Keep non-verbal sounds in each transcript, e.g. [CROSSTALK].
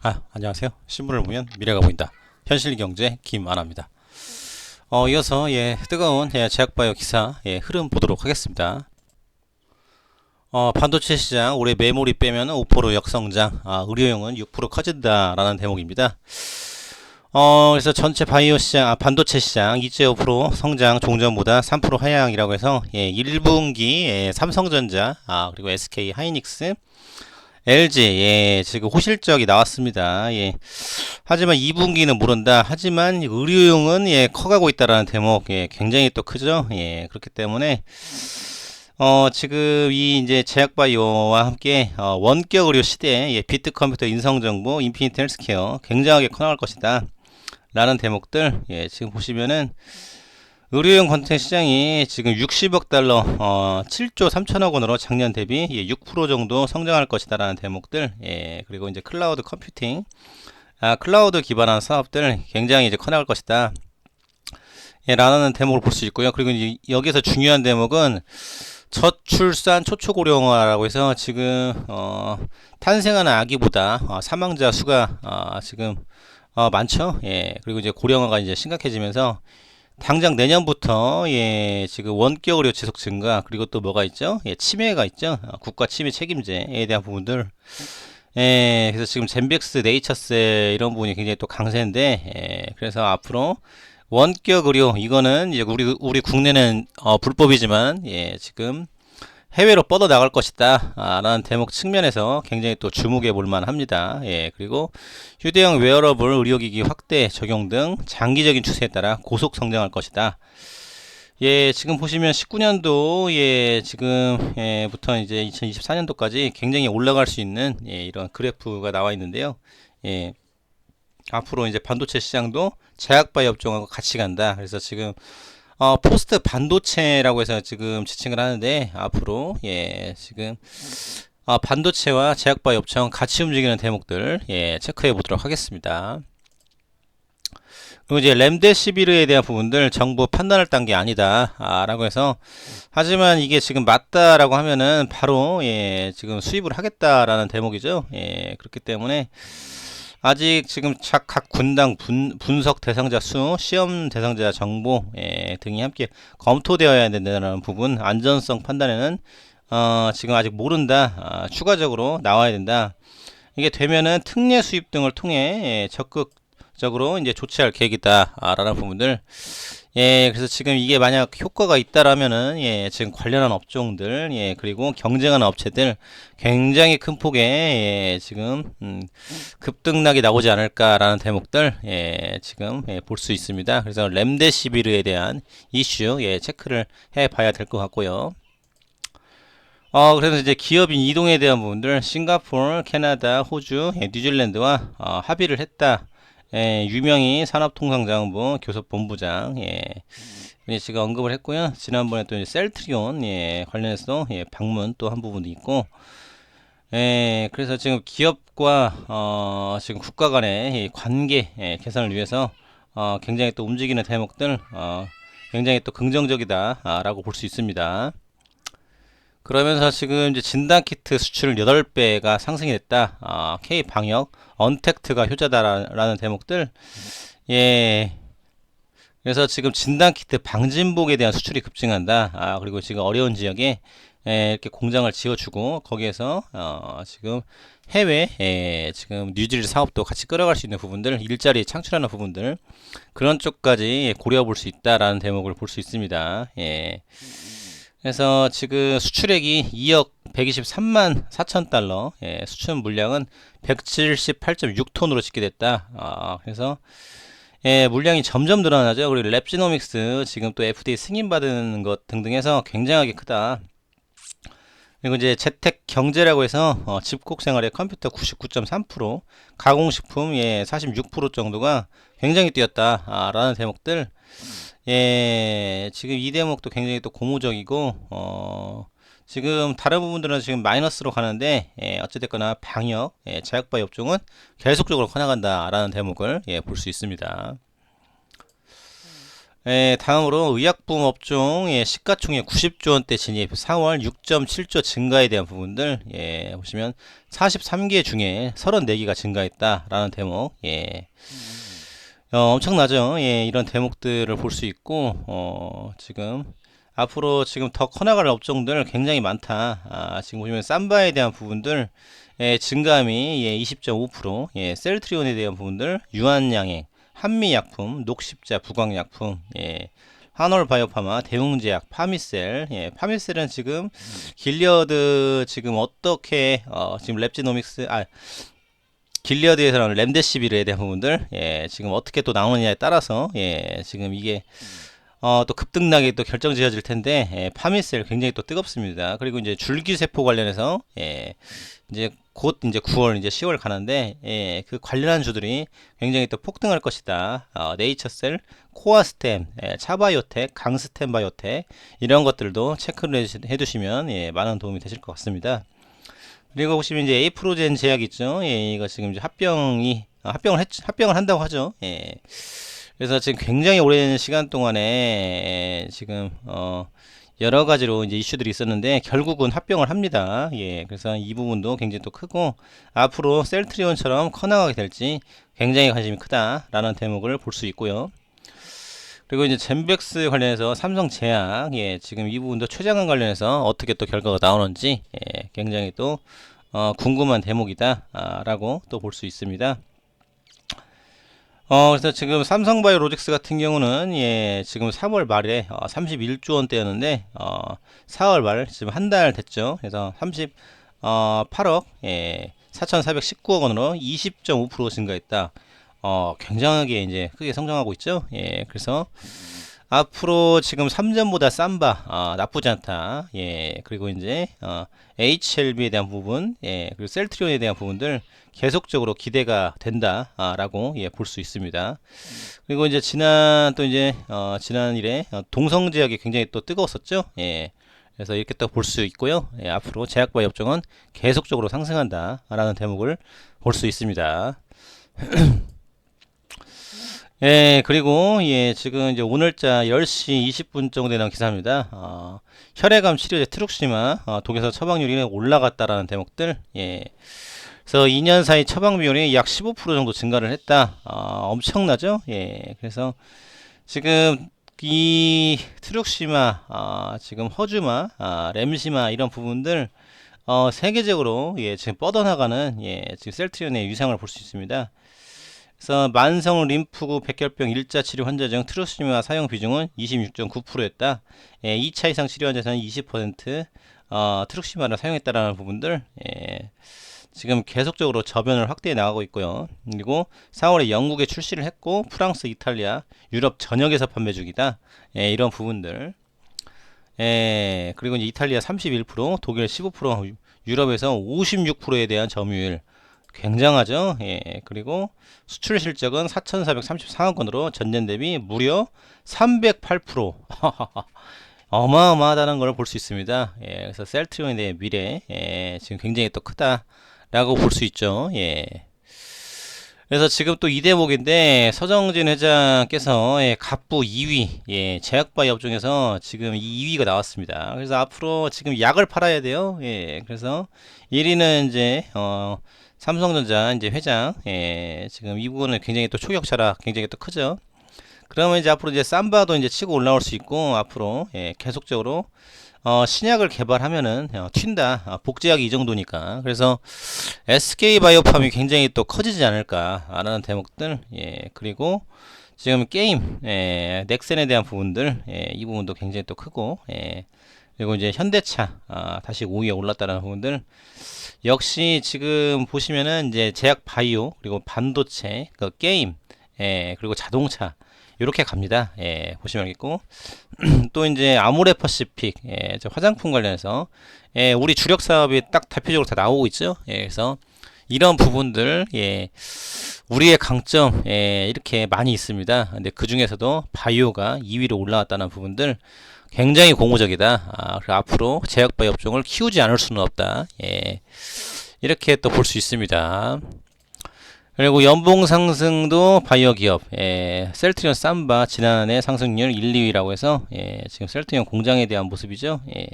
아, 안녕하세요. 신문을 보면 미래가 보인다. 현실경제 김아나입니다. 어, 이어서 예, 뜨거운 예, 제약바이오 기사 예, 흐름 보도록 하겠습니다. 어, 반도체 시장 올해 메모리 빼면 5% 역성장, 아, 의료용은 6% 커진다라는 대목입니다. 어, 그래서 전체 바이오 시장, 아, 반도체 시장 2.5% 성장 종전보다 3% 하향이라고 해서 예, 1분기 예, 삼성전자, 아, 그리고 SK 하이닉스 LG 예 지금 호실적이 나왔습니다. 예. 하지만 2분기는 모른다. 하지만 의료용은 예 커가고 있다라는 대목 예 굉장히 또 크죠. 예 그렇기 때문에 어 지금 이 이제 제약바이오와 함께 어, 원격 의료 시대 예 비트 컴퓨터 인성 정보 인피니트 헬스케어 굉장하게 커나갈 것이다. 라는 대목들 예 지금 보시면은 의료용 컨텐츠 시장이 지금 60억 달러, 어, 7조 3천억 원으로 작년 대비 예, 6% 정도 성장할 것이다라는 대목들, 예, 그리고 이제 클라우드 컴퓨팅, 아, 클라우드 기반한 사업들 굉장히 이제 커나갈 것이다. 예, 라는 대목을 볼 수 있고요. 그리고 이제 여기서 중요한 대목은 저출산 초초고령화라고 해서 지금 어, 탄생하는 아기보다 어, 사망자 수가 어, 지금 어, 많죠. 예, 그리고 이제 고령화가 이제 심각해지면서 당장 내년부터 예 지금 원격 의료 지속 증가 그리고 또 뭐가 있죠? 예 치매가 있죠. 어, 국가 치매 책임제에 대한 부분들. 예 그래서 지금 젠백스 네이처스 이런 부분이 굉장히 또 강세인데 예 그래서 앞으로 원격 의료 이거는 이제 우리 우리 국내는 어 불법이지만 예 지금 해외로 뻗어 나갈 것이다 아, 라는 대목 측면에서 굉장히 또 주목해 볼 만 합니다. 예, 그리고 휴대용 웨어러블 의료기기 확대 적용 등 장기적인 추세에 따라 고속 성장할 것이다. 예, 지금 보시면 19년도 예, 지금 예 부터 이제 2024년도까지 굉장히 올라갈 수 있는 예, 이런 그래프가 나와 있는데요. 예. 앞으로 이제 반도체 시장도 제약바이오 업종하고 같이 간다. 그래서 지금 어, 포스트 반도체라고 해서 지금 지칭을 하는데 앞으로 예 지금 어, 반도체와 제약바이오 업종 같이 움직이는 대목들 예 체크해 보도록 하겠습니다. 그리고 이제 램데시비르에 대한 부분들 정부 딴게 아니다 아, 라고 해서 하지만 이게 지금 맞다라고 하면은 바로 예 지금 수입을 하겠다라는 대목이죠 예 그렇기 때문에 아직 지금 각 군당 분, 분석 대상자 수, 시험 대상자 정보 예, 등이 함께 검토되어야 된다는 부분, 안전성 판단에는 어, 지금 아직 모른다. 아, 추가적으로 나와야 된다. 이게 되면은 특례 수입 등을 통해 예, 적극적으로 이제 조치할 계획이다라는 부분들 예, 그래서 지금 이게 만약 효과가 있다라면은 예, 지금 관련한 업종들 예, 그리고 경쟁하는 업체들 굉장히 큰 폭의 예, 지금 음, 급등락이 나오지 않을까라는 대목들 예, 지금 예, 볼 수 있습니다. 그래서 램데시비르에 대한 이슈 예, 체크를 해 봐야 될 것 같고요. 어, 그래서 이제 기업인 이동에 대한 부분들 싱가포르, 캐나다, 호주, 예, 뉴질랜드와 어, 합의를 했다. 예, 유명희 산업통상자원부 교섭본부장, 예, 예, 제가 언급을 했고요. 지난번에 또 셀트리온, 예, 관련해서, 예, 방문 또 한 부분도 있고, 예, 그래서 지금 기업과, 어, 지금 국가 간의 관계, 예, 개선을 위해서, 어, 굉장히 또 움직이는 대목들, 어, 굉장히 또 긍정적이다, 아, 라고 볼 수 있습니다. 그러면서 지금 이제 진단키트 수출 8배가 상승이 됐다. 아, K방역, 언택트가 효자다라는 대목들. 예. 그래서 지금 진단키트 방진복에 대한 수출이 급증한다. 아, 그리고 지금 어려운 지역에 예, 이렇게 공장을 지어주고 거기에서 어, 지금 해외 예, 지금 뉴질 사업도 같이 끌어갈 수 있는 부분들, 일자리 창출하는 부분들 그런 쪽까지 고려해 볼 수 있다라는 대목을 볼 수 있습니다. 예. 그래서 지금 수출액이 2억 123만 4천 달러, 예, 수출 물량은 178.6톤으로 집계됐다. 아, 그래서 예, 물량이 점점 늘어나죠. 그리고 랩지노믹스 지금 또 FDA 승인받은 것 등등 해서 굉장하게 크다. 그리고 이제 재택 경제라고 해서 어, 집콕 생활의 컴퓨터 99.3%, 가공식품 예, 46% 정도가 굉장히 뛰었다라는 대목들 예, 지금 이 대목도 굉장히 또 고무적이고, 어, 지금 다른 부분들은 지금 마이너스로 가는데, 예, 어찌됐거나 방역, 예, 제약바이 업종은 계속적으로 커나간다라는 대목을 예, 볼 수 있습니다. 예, 다음으로 의약품 업종 예, 시가총액 90조 원대 진입 4월 6.7조 증가에 대한 부분들 예, 보시면 43개 중에 34개가 증가했다라는 대목 예. 어, 엄청나죠. 예, 이런 대목들을 볼 수 있고 어, 지금 앞으로 지금 더 커나갈 업종들 굉장히 많다. 아, 지금 보시면 삼바에 대한 부분들 예, 증감이 예, 20.5%, 예, 셀트리온에 대한 부분들 유한양행, 한미약품, 녹십자, 부광약품, 예, 한올바이오파마, 대웅제약, 파미셀, 예, 파미셀은 지금 길리어드 지금 어떻게 어, 지금 랩지노믹스 아 길리어드에서는 램데시비르에 대한 부분들 예, 지금 어떻게 또 나오느냐에 따라서 예, 지금 이게 어, 또 급등락이 또 결정 지어질 텐데 예, 파미셀 굉장히 또 뜨겁습니다. 그리고 이제 줄기세포 관련해서 예, 이제 곧 이제 9월 이제 10월 가는데 예, 그 관련한 주들이 굉장히 또 폭등할 것이다. 어, 네이처셀, 코아스템, 예, 차바이오텍, 강스템 바이오텍 이런 것들도 체크를 해- 해두시면 예, 많은 도움이 되실 것 같습니다. 그리고 보시면 이제 에이프로젠 제약 있죠. 예, 이거 지금 이제 합병이 아, 합병을 했, 합병을 한다고 하죠. 예. 그래서 지금 굉장히 오랜 시간 동안에 예, 지금 어 여러 가지로 이제 이슈들이 있었는데 결국은 합병을 합니다. 예. 그래서 이 부분도 굉장히 또 크고 앞으로 셀트리온처럼 커나가게 될지 굉장히 관심이 크다라는 대목을 볼 수 있고요. 그리고 이제 젠백스 관련해서 삼성제약 예, 지금 이 부분도 최장관 관련해서 어떻게 또 결과가 나오는지 예, 굉장히 또 어, 궁금한 대목이다라고 또 볼 수 있습니다. 어, 그래서 지금 삼성바이오 로직스 같은 경우는 예, 지금 3월 말에 어, 31조 원대였는데 어, 4월 말 지금 한 달 됐죠. 그래서 30 어, 8억 예, 4,419억 원으로 20.5% 증가했다. 어, 굉장하게 이제 크게 성장하고 있죠. 예, 그래서 앞으로 지금 3전보다 싼 바 아, 나쁘지 않다. 예, 그리고 이제 어, HLB에 대한 부분, 예, 그리고 셀트리온에 대한 부분들 계속적으로 기대가 된다라고 예, 볼 수 있습니다. 그리고 이제 지난 또 이제 어, 지난 일에 어, 동성 제약이 굉장히 또 뜨거웠었죠. 예. 그래서 이렇게 또 볼 수 있고요. 예, 앞으로 제약과 업종은 계속적으로 상승한다라는 대목을 볼 수 있습니다. [CLEARS THROAT] 예, 그리고, 예, 지금 이제 오늘자 10시 20분 정도 되는 기사입니다. 어, 혈액암 치료제 트룩시마, 어, 독에서 처방률이 올라갔다라는 대목들, 예. 그래서 2년 사이 처방 비율이 약 15% 정도 증가를 했다. 어, 엄청나죠? 예, 그래서 지금 이 트룩시마, 아, 지금 허주마, 아, 램시마 이런 부분들, 어, 세계적으로, 예, 지금 뻗어나가는, 예, 지금 셀트리온의 유상을 볼 수 있습니다. 그래서 만성 림프구 백혈병 일자 치료 환자 중 트루시마 사용 비중은 26.9%였다. 예, 2차 이상 치료 환자에서는 20% 어, 트루시마를 사용했다라는 부분들 예, 지금 계속적으로 저변을 확대해 나가고 있고요. 그리고 4월에 영국에 출시를 했고 프랑스, 이탈리아, 유럽 전역에서 판매 중이다. 예, 이런 부분들. 예, 그리고 이탈리아 31%, 독일 15%, 유럽에서 56%에 대한 점유율. 굉장하죠. 예, 그리고 수출 실적은 4,434억 원으로 전년 대비 무려 308% [LAUGHS] 어마어마하다는 걸 볼 수 있습니다. 예, 그래서 셀트리온에 대한 미래 예, 지금 굉장히 또 크다라고 볼 수 있죠. 예. 그래서 지금 또 이 대목인데 서정진 회장께서 예, 갑부 2위 예, 제약바이 업종에서 지금 이 2위가 나왔습니다. 그래서 앞으로 지금 약을 팔아야 돼요. 예, 그래서 1위는 이제 어, 삼성전자 이제 회장 예, 지금 이 부분은 굉장히 또 초격차라 굉장히 또 크죠. 그러면 이제 앞으로 이제 삼바도 이제 치고 올라올 수 있고 앞으로 예, 계속적으로 어, 신약을 개발하면은 어, 튄다. 아, 복제약이 이 정도니까. 그래서 SK 바이오팜이 굉장히 또 커지지 않을까라는 대목들. 예, 그리고 지금 게임 예, 넥센에 대한 부분들 예, 이 부분도 굉장히 또 크고 예, 그리고 이제 현대차 아, 다시 5위에 올랐다는 부분들 역시 지금 보시면은 이제 제약 바이오 그리고 반도체 그 게임 예, 그리고 자동차 이렇게 갑니다. 예, 보시면 알겠고 [CLEARS THROAT] 또 이제 아모레 퍼시픽 예, 저 화장품 관련해서 예, 우리 주력 사업이 딱 대표적으로 다 나오고 있죠. 예, 그래서 이런 부분들 예, 우리의 강점 예, 이렇게 많이 있습니다. 근데 그 중에서도 바이오가 2위로 올라왔다는 부분들 굉장히 고무적이다. 아, 그리고 앞으로 제약바이오 업종을 키우지 않을 수는 없다. 예, 이렇게 또 볼 수 있습니다. 그리고 연봉 상승도 바이오 기업, 예, 셀트리온 삼바 지난해 상승률 1, 2위라고 해서 예, 지금 셀트리온 공장에 대한 모습이죠. 예.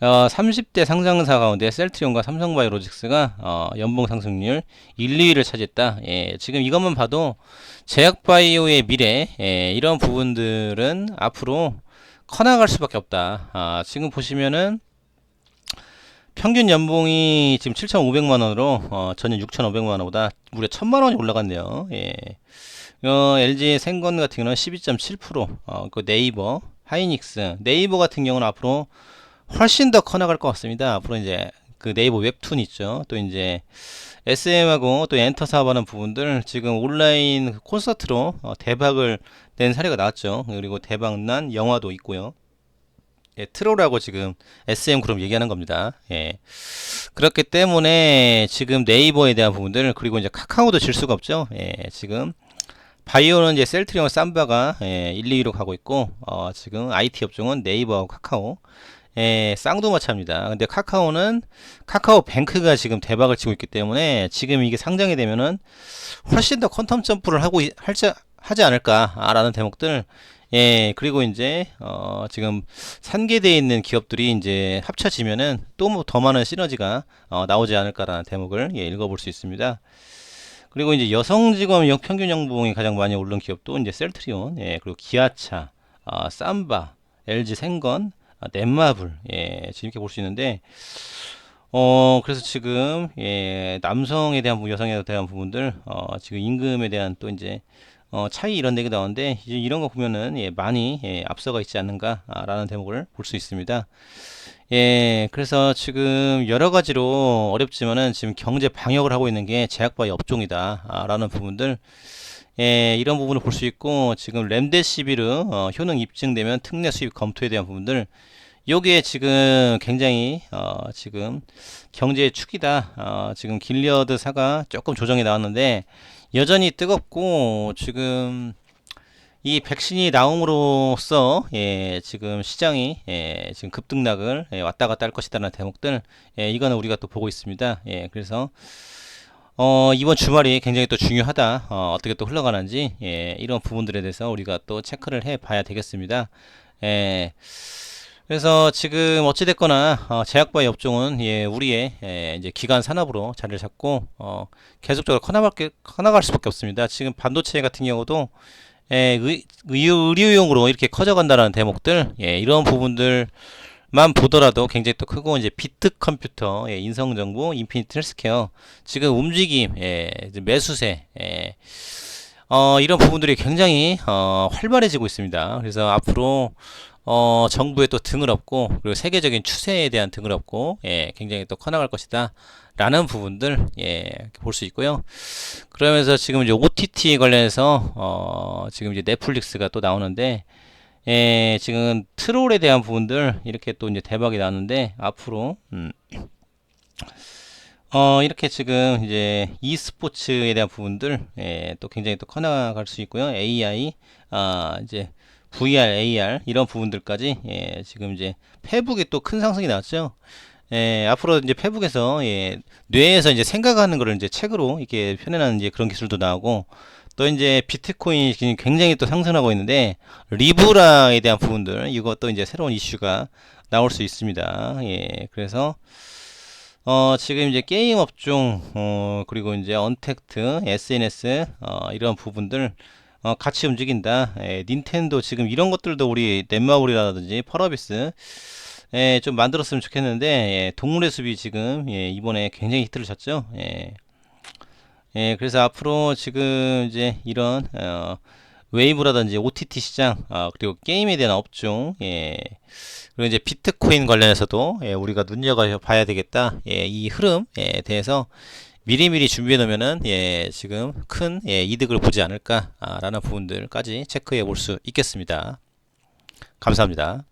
어, 30대 상장사 가운데 셀트리온과 삼성바이오로직스가 어, 연봉 상승률 1, 2위를 차지했다. 예, 지금 이것만 봐도 제약바이오의 미래 예, 이런 부분들은 앞으로 커나갈 수밖에 없다. 아, 지금 보시면은 평균 연봉이 지금 7,500만 원으로 어, 전년 6,500만 원보다 무려 1,000만 원이 올라갔네요. 예. 어, LG 생건 같은 경우는 12.7%, 어, 그 네이버, 하이닉스, 네이버 같은 경우는 앞으로 훨씬 더 커나갈 것 같습니다. 앞으로 이제 그 네이버 웹툰 있죠. 또 이제 SM하고 또 엔터 사업하는 부분들 지금 온라인 콘서트로 어, 대박을 낸 사례가 나왔죠. 그리고 대박난 영화도 있고요. 예, 트로라고 지금 SM 그룹 얘기하는 겁니다. 예. 그렇기 때문에 지금 네이버에 대한 부분들 그리고 이제 카카오도 질 수가 없죠. 예, 지금 바이오는 이제 셀트리온 삼바가 예, 1, 2위로 가고 있고 어, 지금 IT 업종은 네이버하고 카카오 예, 쌍두마차입니다. 근데 카카오는 카카오 뱅크가 지금 대박을 치고 있기 때문에 지금 이게 상장이 되면은 훨씬 더 퀀텀 점프를 하고 있- 할지 하지 않을까라는 대목들 예, 그리고 이제 어, 지금 산계되어 있는 기업들이 이제 합쳐지면은 또뭐더 많은 시너지가 어, 나오지 않을까라는 대목을 예, 읽어볼 수 있습니다. 그리고 이제 여성 직원 역 평균 연봉이 가장 많이 오른 기업도 이제 셀트리온, 예, 그리고 기아차, 아, 삼바, LG 생건, 아, 넷마블, 예, 이렇게 볼 수 있는데, 어, 그래서 지금, 예, 남성에 대한, 부- 여성에 대한 부분들, 어, 지금 임금에 대한 또 이제, 어, 차이 이런 얘기 나오는데, 이제 이런 거 보면은, 예, 많이, 예, 앞서가 있지 않는가라는 대목을 볼 수 있습니다. 예, 그래서 지금 여러 가지로 어렵지만은 지금 경제 방역을 하고 있는 게 제약바의 업종이다. 아, 라는 부분들, 예, 이런 부분을 볼 수 있고, 지금 렘데시비르, 어, 효능 입증되면 특례 수입 검토에 대한 부분들, 요게 지금 굉장히, 어, 지금 경제의 축이다. 어, 지금 길리어드 사가 조금 조정이 나왔는데, 여전히 뜨겁고, 지금, 이 백신이 나옴으로써 예, 지금 시장이 예, 지금 급등락을 예, 왔다 갔다 할 것이다라는 대목들 예, 이거는 우리가 또 보고 있습니다. 예, 그래서 어, 이번 주말이 굉장히 또 중요하다. 어, 어떻게 또 흘러가는지 예, 이런 부분들에 대해서 우리가 또 체크를 해 봐야 되겠습니다. 예. 그래서 지금 어찌됐거나 어, 제약바의 업종은 예, 우리의 예, 이제 기간 산업으로 자리를 잡고 어, 계속적으로 커나갈, 게- 커나갈 수밖에 없습니다. 지금 반도체 같은 경우도 예, 의, 의료, 의료용으로 이렇게 커져간다는 대목들, 예, 이런 부분들 만 보더라도 굉장히 또 크고, 이제 비트 컴퓨터, 예, 인성 정보, 인피니트 헬스케어, 지금 움직임, 예, 매수세, 예, 어, 이런 부분들이 굉장히, 어, 활발해지고 있습니다. 그래서 앞으로, 어, 정부의 또 등을 업고, 그리고 세계적인 추세에 대한 등을 업고, 예, 굉장히 또 커나갈 것이다. 라는 부분들, 예, 볼 수 있고요. 그러면서 지금 이제 OTT 관련해서 어 지금 이제 넷플릭스가 또 나오는데 예 지금 트롤에 대한 부분들 이렇게 또 이제 대박이 나는데 앞으로 음. 어 이렇게 지금 이제 e스포츠에 대한 부분들 예, 또 굉장히 또 커나갈 수 있고요 AI 아 이제 VR, AR 이런 부분들까지 예, 지금 이제 페북에 또 큰 상승이 나왔죠. 예, 앞으로 이제 페북에서 예, 뇌에서 이제 생각하는 거를 이제 책으로 이렇게 표현하는 이제 그런 기술도 나오고 또 이제 비트코인이 굉장히 또 상승하고 있는데 리브라에 대한 부분들 이것도 이제 새로운 이슈가 나올 수 있습니다. 예, 그래서 어, 지금 이제 게임 업종, 어, 그리고 이제 언택트, SNS, 어, 이런 부분들, 어, 같이 움직인다. 예, 닌텐도 지금 이런 것들도 우리 넷마블이라든지 펄어비스, 예, 좀 만들었으면 좋겠는데, 예, 동물의 숲이 지금, 예, 이번에 굉장히 히트를 쳤죠. 예. 예, 그래서 앞으로 지금 이제 이런, 어, 웨이브라든지 OTT 시장, 아, 그리고 게임에 대한 업종, 예, 그리고 이제 비트코인 관련해서도 예, 우리가 눈여겨봐야 되겠다. 예, 이 흐름에 대해서 미리미리 준비해 놓으면은 예, 지금 큰 예, 이득을 보지 않을까라는 부분들까지 체크해 볼 수 있겠습니다. 감사합니다.